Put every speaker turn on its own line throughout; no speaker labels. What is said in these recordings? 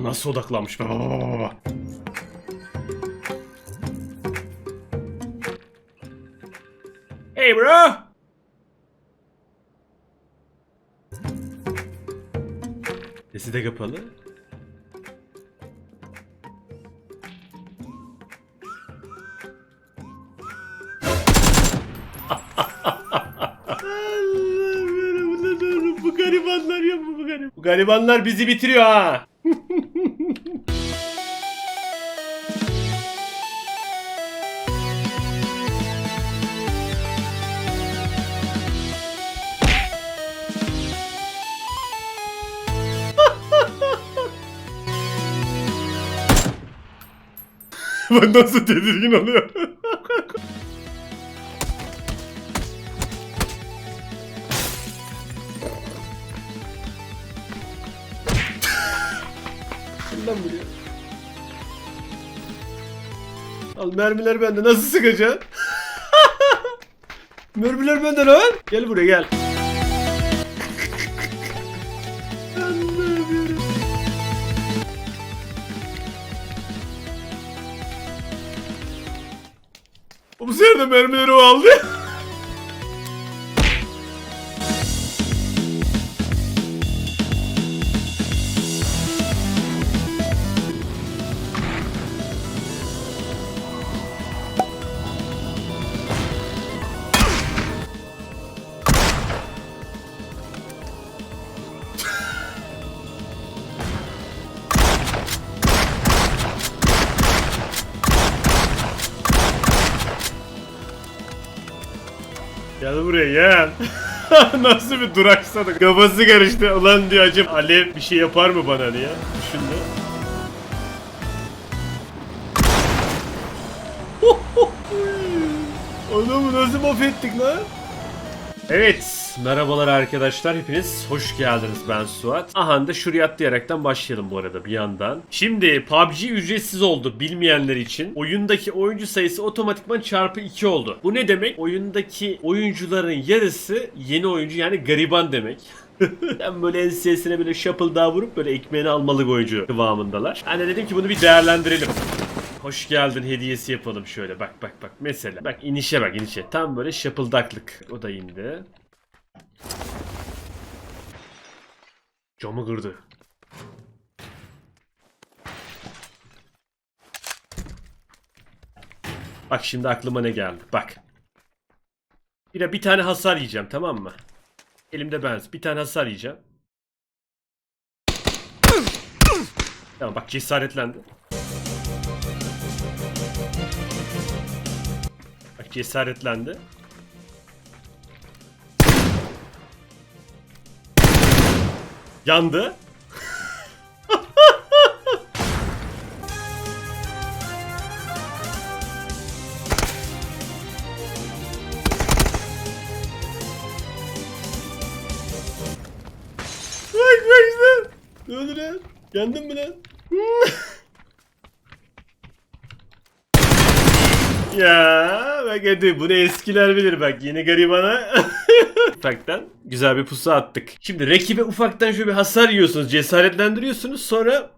Ama nasıl odaklanmış? Baba baba baba. Hey bro! Sesi de kapalı. bu garibanlar ya bu garip. Bu garibanlar bizi bitiriyor ha. Bak nasıl tedirgin oluyor. Kimden biliyor? Al mermiler bende nasıl sıkacaksın? mermiler bende lan. Gel buraya gel. Bu sefer de mermileri aldı. Gel buraya gel. Nasıl bir duraksadı. Kafası karıştı. Ulan diyor acım Alev bir şey yapar mı bana diye. Düşündü. Adamı nasıl mahvettik lan? Evet, merhabalar arkadaşlar. Hepiniz hoş geldiniz. Ben Suat. Aha da şuraya atlayaraktan başlayalım bu arada bir yandan. Şimdi PUBG ücretsiz oldu bilmeyenler için. Oyundaki oyuncu sayısı otomatikman çarpı 2 oldu. Bu ne demek? Oyundaki oyuncuların yarısı yeni oyuncu yani gariban demek. ben böyle ensesine böyle şapıldağı vurup böyle ekmeğini almalı oyuncu kıvamındalar. Ben de dedim ki bunu bir değerlendirelim. Hoş geldin hediyesi yapalım şöyle. Bak bak bak mesela. Bak inişe bak inişe. Tam böyle şapıldaklık. O da indi. Camı kırdı. Bak şimdi aklıma ne geldi? Bak. Bir bir tane hasar yiyeceğim tamam mı? Elimde benz. Bir tane hasar yiyeceğim. Tamam bak cesaretlendi cesaretlendi. Yandı. bak bak işte. Ne oldu lan? Yandın lan? Ya bak hadi bunu eskiler bilir bak yeni garibana. ufaktan güzel bir pusu attık. Şimdi rakibe ufaktan şöyle bir hasar yiyorsunuz cesaretlendiriyorsunuz sonra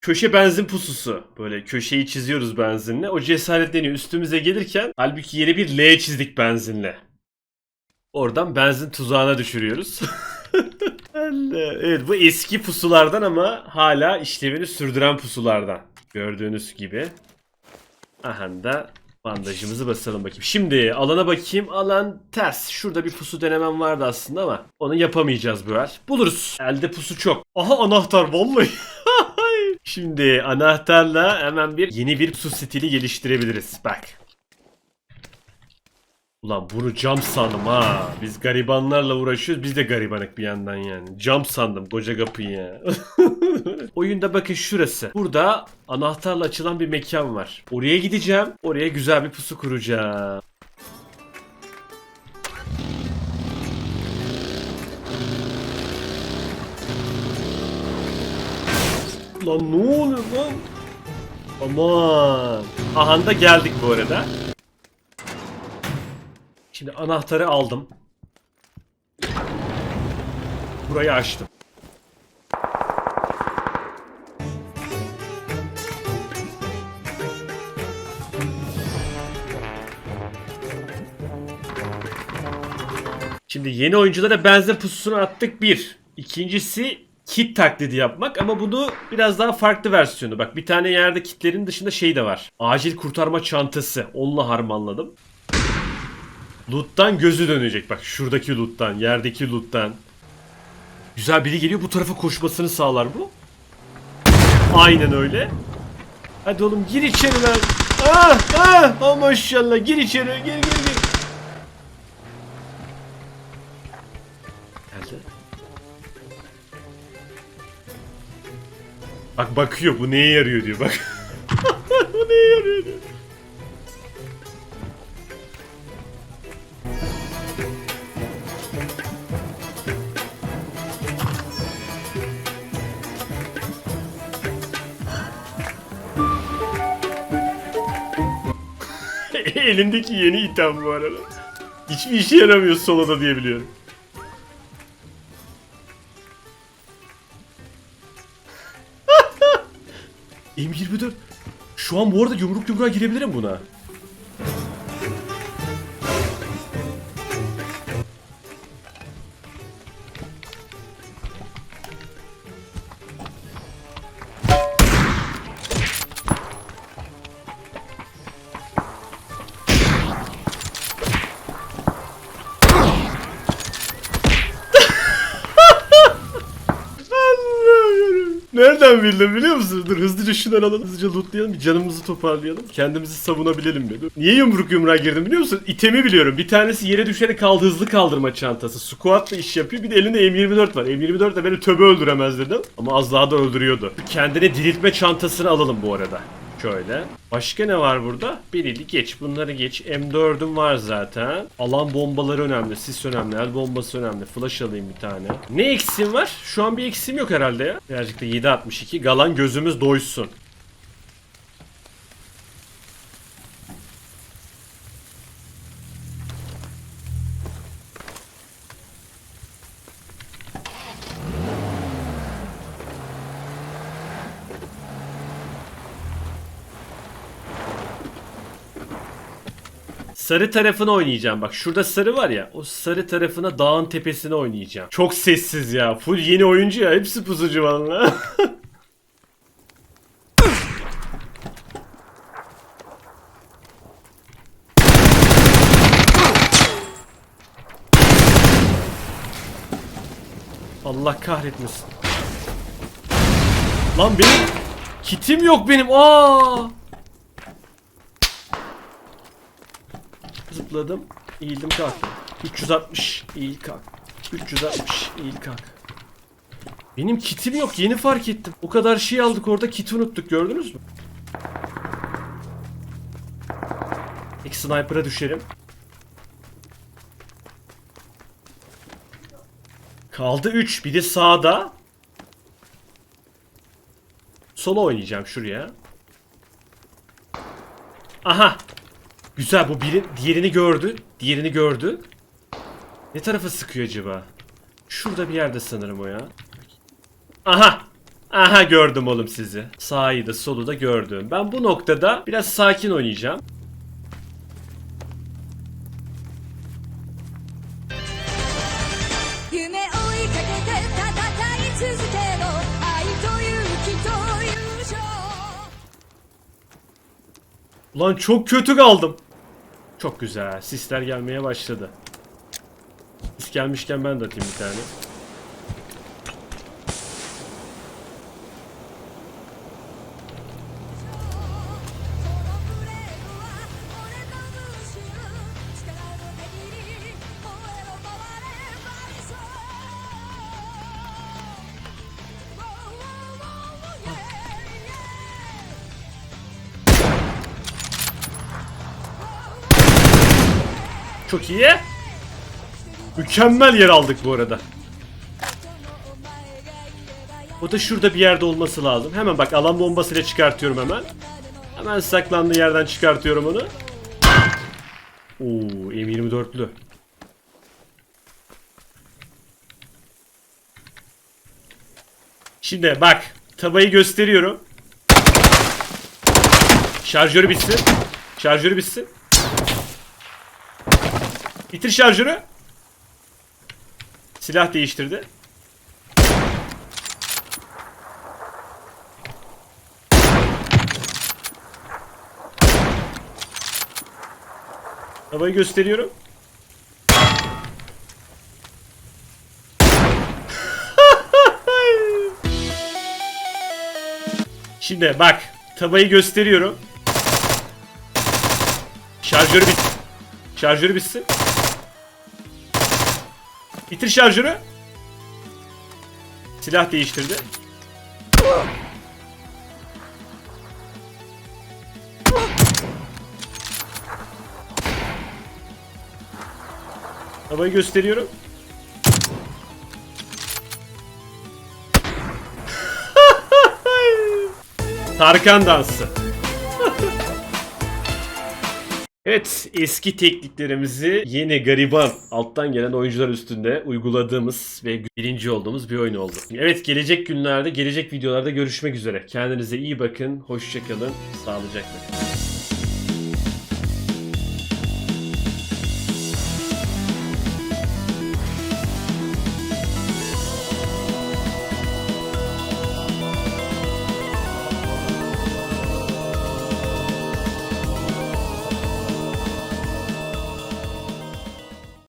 köşe benzin pususu. Böyle köşeyi çiziyoruz benzinle. O cesaretleniyor üstümüze gelirken halbuki yeni bir L çizdik benzinle. Oradan benzin tuzağına düşürüyoruz. Evet bu eski pusulardan ama hala işlevini sürdüren pusulardan. Gördüğünüz gibi. Aha da bandajımızı basalım bakayım. Şimdi alana bakayım. Alan ters. Şurada bir pusu denemem vardı aslında ama onu yapamayacağız bu el. Buluruz. Elde pusu çok. Aha anahtar vallahi. Şimdi anahtarla hemen bir yeni bir pusu stili geliştirebiliriz. Bak. Ulan bunu cam sandım ha. Biz garibanlarla uğraşıyoruz. Biz de garibanık bir yandan yani. Cam sandım koca kapıyı ya. Oyunda bakın şurası. Burada anahtarla açılan bir mekan var. Oraya gideceğim. Oraya güzel bir pusu kuracağım. Lan ne oluyor lan? Aman. Aha da geldik bu arada. Şimdi anahtarı aldım. Burayı açtım. Şimdi yeni oyunculara benzin pususunu attık bir. İkincisi kit taklidi yapmak ama bunu biraz daha farklı versiyonu. Bak bir tane yerde kitlerin dışında şey de var. Acil kurtarma çantası. Onunla harmanladım. Loot'tan gözü dönecek. Bak şuradaki loot'tan, yerdeki loot'tan. Güzel biri geliyor bu tarafa koşmasını sağlar bu. Aynen öyle. Hadi oğlum gir içeri lan. Ah ah oh maşallah gir içeri gir gir gir. Nerede? Bak bakıyor bu neye yarıyor diyor bak. bu neye yarıyor diyor. Elindeki yeni item bu arada. Hiçbir işe yaramıyor soloda diye biliyorum. M24 Şu an bu arada yumruk yumruğa girebilirim buna. Nereden bildin biliyor musun? Dur hızlıca şunları alalım. Hızlıca lootlayalım. Bir canımızı toparlayalım. Kendimizi savunabilelim bir. Dur. Niye yumruk yumruğa girdim biliyor musun? İtemi biliyorum. Bir tanesi yere düşerek kaldı hızlı kaldırma çantası. Squat'la iş yapıyor. Bir de elinde M24 var. M24 de beni töbe öldüremez dedim. Ama az daha da öldürüyordu. Kendine diriltme çantasını alalım bu arada. Şöyle. Başka ne var burada? Birili geç. Bunları geç. M4'üm var zaten. Alan bombaları önemli. Sis önemli. El bombası önemli. Flash alayım bir tane. Ne eksiğim var? Şu an bir eksiğim yok herhalde ya. Birazcık da 7.62. Galan gözümüz doysun. Sarı tarafını oynayacağım. Bak şurada sarı var ya. O sarı tarafına dağın tepesine oynayacağım. Çok sessiz ya. Full yeni oyuncu ya. Hepsi pusucu valla. Allah kahretmesin. Lan benim kitim yok benim. Aa! Zıpladım. Eğildim kalktım. 360 eğil kalk. 360 eğil kalk. Benim kitim yok yeni fark ettim. O kadar şey aldık orada kiti unuttuk gördünüz mü? İlk sniper'a düşerim. Kaldı 3. Bir de sağda. Sola oynayacağım şuraya. Aha. Güzel bu biri, diğerini gördü. Diğerini gördü. Ne tarafa sıkıyor acaba? Şurada bir yerde sanırım o ya. Aha! Aha gördüm oğlum sizi. Sağı da solu da gördüm. Ben bu noktada biraz sakin oynayacağım. Ulan çok kötü kaldım. Çok güzel. Sisler gelmeye başladı. Sis gelmişken ben de atayım bir tane. Çok iyi. Mükemmel yer aldık bu arada. O da şurada bir yerde olması lazım. Hemen bak alan bombasıyla çıkartıyorum hemen. Hemen saklandığı yerden çıkartıyorum onu. Oo, M24'lü. Şimdi bak tabayı gösteriyorum. Şarjörü bitsin. Şarjörü bitsin. Bitir şarjörü. Silah değiştirdi. Havayı gösteriyorum. Şimdi bak tabayı gösteriyorum. Şarjörü bit. Şarjörü bitsin. Bitir şarjörü. Silah değiştirdi. Havayı gösteriyorum. Tarkan dansı. Evet eski tekniklerimizi yeni gariban alttan gelen oyuncular üstünde uyguladığımız ve birinci olduğumuz bir oyun oldu. Evet gelecek günlerde gelecek videolarda görüşmek üzere. Kendinize iyi bakın. Hoşçakalın. Sağlıcakla.